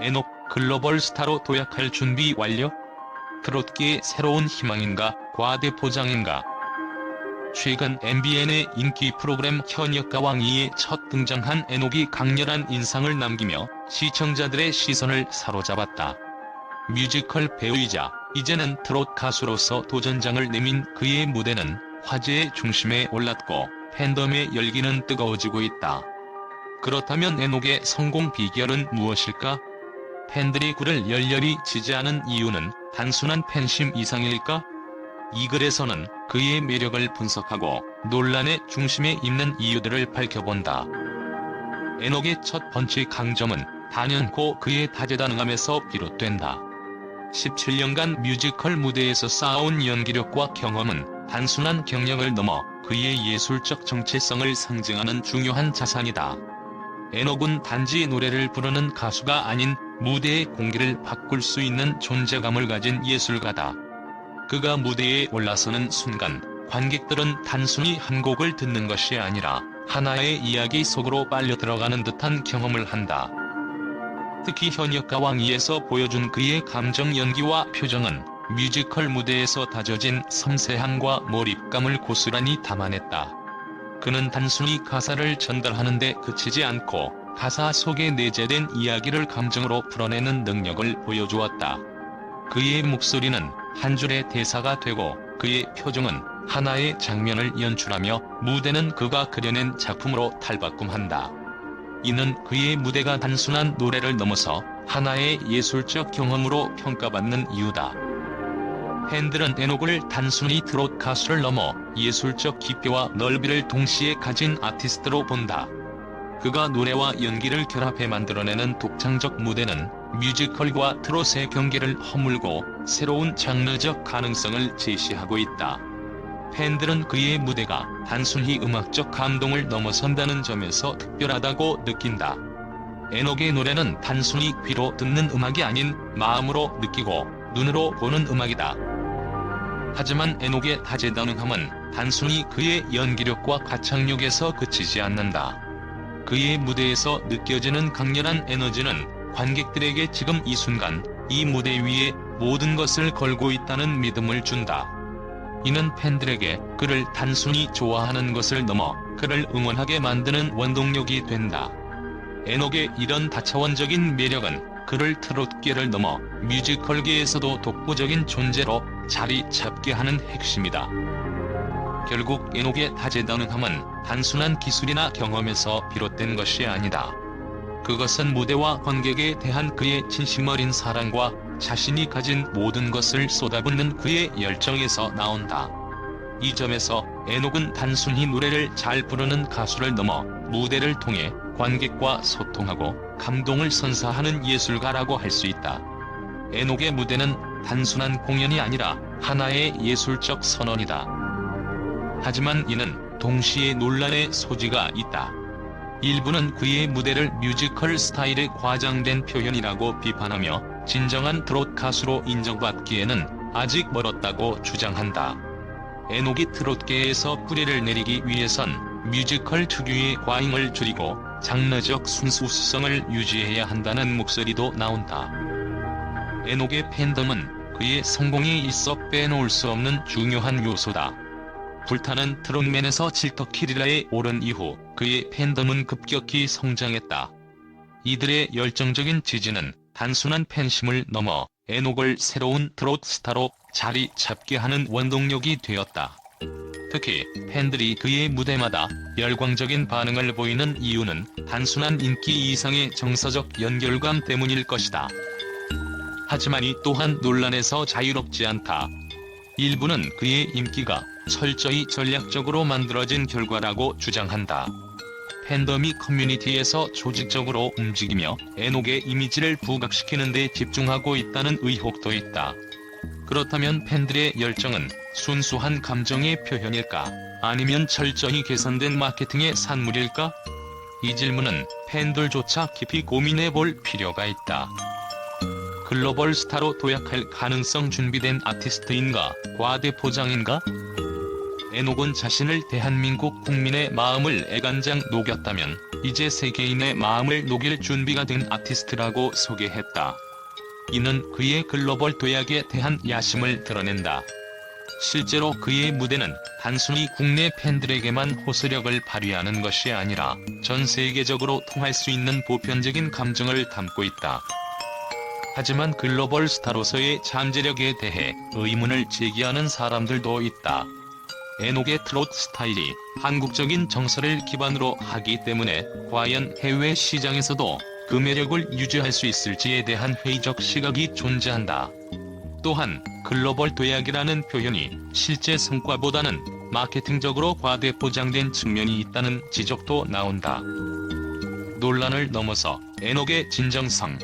에녹 글로벌 스타로 도약할 준비 완료? 트롯계의 새로운 희망인가, 과대포장인가? 최근 MBN의 인기 프로그램 현역가 왕이에 첫 등장한 에녹이 강렬한 인상을 남기며 시청자들의 시선을 사로잡았다. 뮤지컬 배우이자 이제는 트롯 가수로서 도전장을 내민 그의 무대는 화제의 중심에 올랐고 팬덤의 열기는 뜨거워지고 있다. 그렇다면 에녹의 성공 비결은 무엇일까? 팬들이 그를 열렬히 지지하는 이유는 단순한 팬심 이상일까? 이 글에서는 그의 매력을 분석하고 논란의 중심에 있는 이유들을 밝혀본다. 에녹의 첫 번째 강점은 단연코 그의 다재다능함에서 비롯된다. 17년간 뮤지컬 무대에서 쌓아온 연기력과 경험은 단순한 경력을 넘어 그의 예술적 정체성을 상징하는 중요한 자산이다. 에녹은 단지 노래를 부르는 가수가 아닌 무대의 공기를 바꿀 수 있는 존재감을 가진 예술가다. 그가 무대에 올라서는 순간 관객들은 단순히 한 곡을 듣는 것이 아니라 하나의 이야기 속으로 빨려 들어가는 듯한 경험을 한다. 특히 현역 가 왕이에서 보여준 그의 감정 연기와 표정은 뮤지컬 무대에서 다져진 섬세함과 몰입감을 고스란히 담아냈다. 그는 단순히 가사를 전달하는 데 그치지 않고 가사 속에 내재된 이야기를 감정으로 풀어내는 능력을 보여주었다. 그의 목소리는 한 줄의 대사가 되고 그의 표정은 하나의 장면을 연출하며 무대는 그가 그려낸 작품으로 탈바꿈한다. 이는 그의 무대가 단순한 노래를 넘어서 하나의 예술적 경험으로 평가받는 이유다. 팬들은 에녹을 단순히 트롯 가수를 넘어 예술적 깊이와 넓이를 동시에 가진 아티스트로 본다. 그가 노래와 연기를 결합해 만들어내는 독창적 무대는 뮤지컬과 트롯의 경계를 허물고 새로운 장르적 가능성을 제시하고 있다. 팬들은 그의 무대가 단순히 음악적 감동을 넘어선다는 점에서 특별하다고 느낀다. 에녹의 노래는 단순히 귀로 듣는 음악이 아닌 마음으로 느끼고 눈으로 보는 음악이다. 하지만 에녹의 다재다능함은 단순히 그의 연기력과 가창력에서 그치지 않는다. 그의 무대에서 느껴지는 강렬한 에너지는 관객들에게 지금 이 순간 이 무대 위에 모든 것을 걸고 있다는 믿음을 준다. 이는 팬들에게 그를 단순히 좋아하는 것을 넘어 그를 응원하게 만드는 원동력이 된다. 에녹의 이런 다차원적인 매력은 그를 트롯계를 넘어 뮤지컬계에서도 독보적인 존재로 자리 잡게 하는 핵심이다. 결국 에녹의 다재다능함은 단순한 기술이나 경험에서 비롯된 것이 아니다. 그것은 무대와 관객에 대한 그의 진심 어린 사랑과 자신이 가진 모든 것을 쏟아붓는 그의 열정에서 나온다. 이 점에서 에녹은 단순히 노래를 잘 부르는 가수를 넘어 무대를 통해 관객과 소통하고 감동을 선사하는 예술가라고 할 수 있다. 에녹의 무대는 단순한 공연이 아니라 하나의 예술적 선언이다. 하지만 이는 동시에 논란의 소지가 있다. 일부는 그의 무대를 뮤지컬 스타일의 과장된 표현이라고 비판하며 진정한 트롯 가수로 인정받기에는 아직 멀었다고 주장한다. 에녹이 트롯계에서 뿌리를 내리기 위해선 뮤지컬 특유의 과잉을 줄이고 장르적 순수성을 유지해야 한다는 목소리도 나온다. 에녹의 팬덤은 그의 성공에 있어 빼놓을 수 없는 중요한 요소다. 불타는 트롯맨에서 질터키리라에 오른 이후 그의 팬덤은 급격히 성장했다. 이들의 열정적인 지지는 단순한 팬심을 넘어 에녹을 새로운 트롯 스타로 자리 잡게 하는 원동력이 되었다. 특히 팬들이 그의 무대마다 열광적인 반응을 보이는 이유는 단순한 인기 이상의 정서적 연결감 때문일 것이다. 하지만 이 또한 논란에서 자유롭지 않다. 일부는 그의 인기가 철저히 전략적으로 만들어진 결과라고 주장한다. 팬덤이 커뮤니티에서 조직적으로 움직이며 에녹의 이미지를 부각시키는 데 집중하고 있다는 의혹도 있다. 그렇다면 팬들의 열정은 순수한 감정의 표현일까? 아니면 철저히 개선된 마케팅의 산물일까? 이 질문은 팬들조차 깊이 고민해 볼 필요가 있다. 글로벌 스타로 도약할 가능성 준비된 아티스트인가? 과대포장인가? 에녹은 자신을 대한민국 국민의 마음을 애간장 녹였다면 이제 세계인의 마음을 녹일 준비가 된 아티스트라고 소개했다. 이는 그의 글로벌 도약에 대한 야심을 드러낸다. 실제로 그의 무대는 단순히 국내 팬들에게만 호소력을 발휘하는 것이 아니라 전 세계적으로 통할 수 있는 보편적인 감정을 담고 있다. 하지만 글로벌 스타로서의 잠재력에 대해 의문을 제기하는 사람들도 있다. 에녹의 트롯 스타일이 한국적인 정서를 기반으로 하기 때문에 과연 해외 시장에서도 그 매력을 유지할 수 있을지에 대한 회의적 시각이 존재한다. 또한 글로벌 도약이라는 표현이 실제 성과보다는 마케팅적으로 과대 포장된 측면이 있다는 지적도 나온다. 논란을 넘어서 에녹의 진정성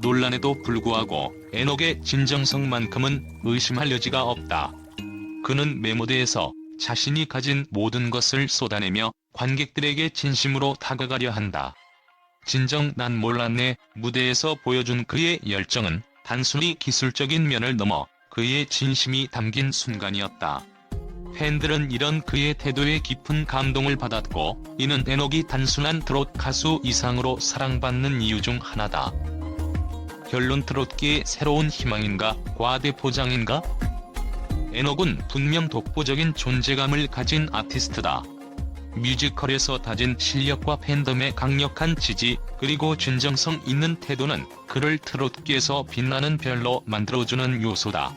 논란에도 불구하고 에녹의 진정성만큼은 의심할 여지가 없다. 그는 메모대에서 자신이 가진 모든 것을 쏟아내며 관객들에게 진심으로 다가가려 한다. 진정 난 몰랐네 무대에서 보여준 그의 열정은 단순히 기술적인 면을 넘어 그의 진심이 담긴 순간이었다. 팬들은 이런 그의 태도에 깊은 감동을 받았고 이는 에녹이 단순한 트롯 가수 이상으로 사랑받는 이유 중 하나다. 결론 트롯계의 새로운 희망인가 과대 포장인가? 에녹은 분명 독보적인 존재감을 가진 아티스트다. 뮤지컬에서 다진 실력과 팬덤의 강력한 지지 그리고 진정성 있는 태도는 그를 트롯계에서 빛나는 별로 만들어주는 요소다.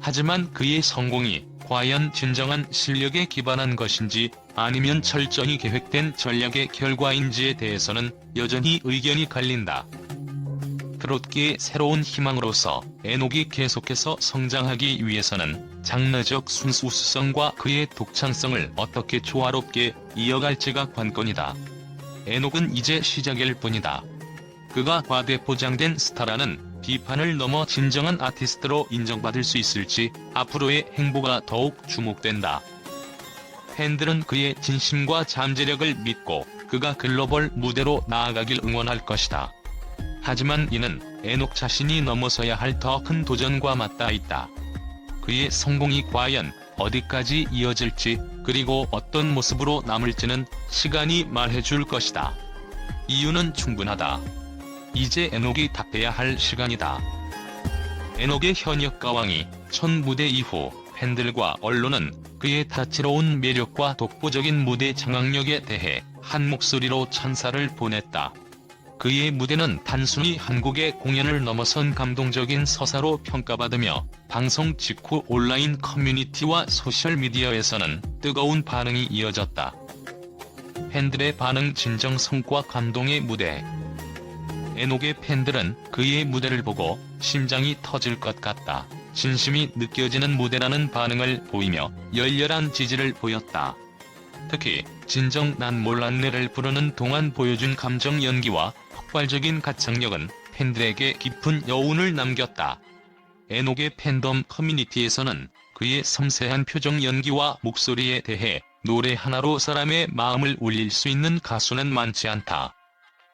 하지만 그의 성공이 과연 진정한 실력에 기반한 것인지 아니면 철저히 계획된 전략의 결과인지에 대해서는 여전히 의견이 갈린다. 트롯계의 새로운 희망으로서 에녹이 계속해서 성장하기 위해서는 장르적 순수성과 그의 독창성을 어떻게 조화롭게 이어갈지가 관건이다. 에녹은 이제 시작일 뿐이다. 그가 과대 포장된 스타라는 비판을 넘어 진정한 아티스트로 인정받을 수 있을지 앞으로의 행보가 더욱 주목된다. 팬들은 그의 진심과 잠재력을 믿고 그가 글로벌 무대로 나아가길 응원할 것이다. 하지만 이는 에녹 자신이 넘어서야 할 더 큰 도전과 맞닿아 있다. 그의 성공이 과연 어디까지 이어질지 그리고 어떤 모습으로 남을지는 시간이 말해줄 것이다. 이유는 충분하다. 이제 에녹이 답해야 할 시간이다. 에녹의 현역 가왕이 첫 무대 이후 팬들과 언론은 그의 다채로운 매력과 독보적인 무대 장악력에 대해 한 목소리로 찬사를 보냈다. 그의 무대는 단순히 한국의 공연을 넘어선 감동적인 서사로 평가받으며 방송 직후 온라인 커뮤니티와 소셜미디어에서는 뜨거운 반응이 이어졌다. 팬들의 반응 진정성과 감동의 무대 에녹의 팬들은 그의 무대를 보고 심장이 터질 것 같다. 진심이 느껴지는 무대라는 반응을 보이며 열렬한 지지를 보였다. 특히 진정 난 몰랐네를 부르는 동안 보여준 감정 연기와 폭발적인 가창력은 팬들에게 깊은 여운을 남겼다. 에녹의 팬덤 커뮤니티에서는 그의 섬세한 표정 연기와 목소리에 대해 노래 하나로 사람의 마음을 울릴 수 있는 가수는 많지 않다.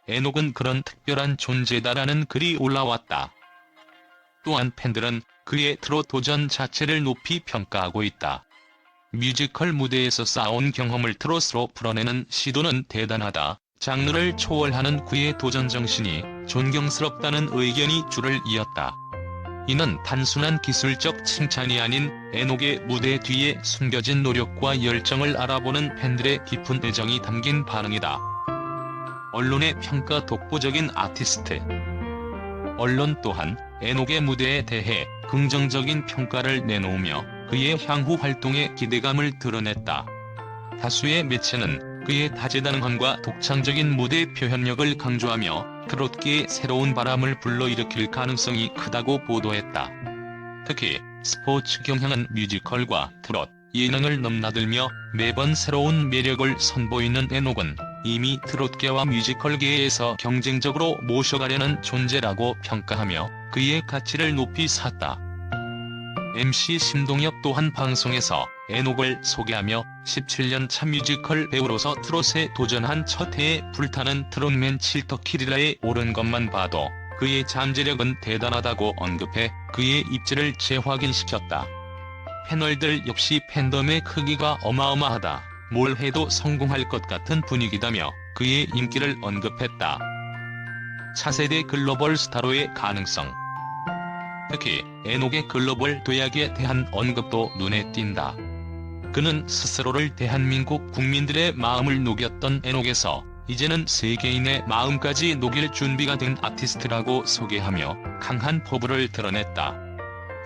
에녹은 그런 특별한 존재다라는 글이 올라왔다. 또한 팬들은 그의 트롯 도전 자체를 높이 평가하고 있다. 뮤지컬 무대에서 쌓아온 경험을 트롯으로 풀어내는 시도는 대단하다. 장르를 초월하는 그의 도전 정신이 존경스럽다는 의견이 줄을 이었다. 이는 단순한 기술적 칭찬이 아닌 에녹의 무대 뒤에 숨겨진 노력과 열정을 알아보는 팬들의 깊은 애정이 담긴 반응이다. 언론의 평가 독보적인 아티스트 언론 또한 에녹의 무대에 대해 긍정적인 평가를 내놓으며 그의 향후 활동에 기대감을 드러냈다. 다수의 매체는 그의 다재다능함과 독창적인 무대 표현력을 강조하며 트롯계의 새로운 바람을 불러일으킬 가능성이 크다고 보도했다. 특히 스포츠 경향은 뮤지컬과 트롯, 예능을 넘나들며 매번 새로운 매력을 선보이는 에녹은 이미 트롯계와 뮤지컬계에서 경쟁적으로 모셔가려는 존재라고 평가하며 그의 가치를 높이 샀다. MC 심동엽 또한 방송에서 에녹을 소개하며 17년 차 뮤지컬 배우로서 트롯에 도전한 첫 해에 불타는 트롯맨 칠터키리라에 오른 것만 봐도 그의 잠재력은 대단하다고 언급해 그의 입지를 재확인시켰다. 패널들 역시 팬덤의 크기가 어마어마하다. 뭘 해도 성공할 것 같은 분위기다며 그의 인기를 언급했다. 차세대 글로벌 스타로의 가능성 특히 에녹의 글로벌 도약에 대한 언급도 눈에 띈다. 그는 스스로를 대한민국 국민들의 마음을 녹였던 에녹에서 이제는 세계인의 마음까지 녹일 준비가 된 아티스트라고 소개하며 강한 포부를 드러냈다.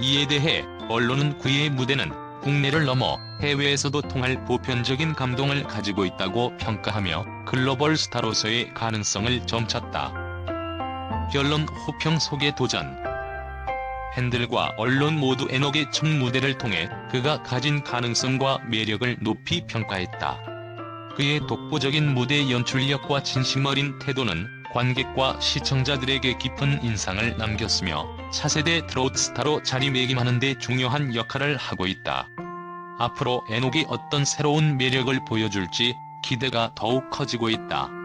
이에 대해 언론은 그의 무대는 국내를 넘어 해외에서도 통할 보편적인 감동을 가지고 있다고 평가하며 글로벌 스타로서의 가능성을 점쳤다. 결론 호평 소개 도전 팬들과 언론 모두 에녹의 첫 무대를 통해 그가 가진 가능성과 매력을 높이 평가했다. 그의 독보적인 무대 연출력과 진심 어린 태도는 관객과 시청자들에게 깊은 인상을 남겼으며 차세대 트로트 스타로 자리매김하는 데 중요한 역할을 하고 있다. 앞으로 에녹이 어떤 새로운 매력을 보여줄지 기대가 더욱 커지고 있다.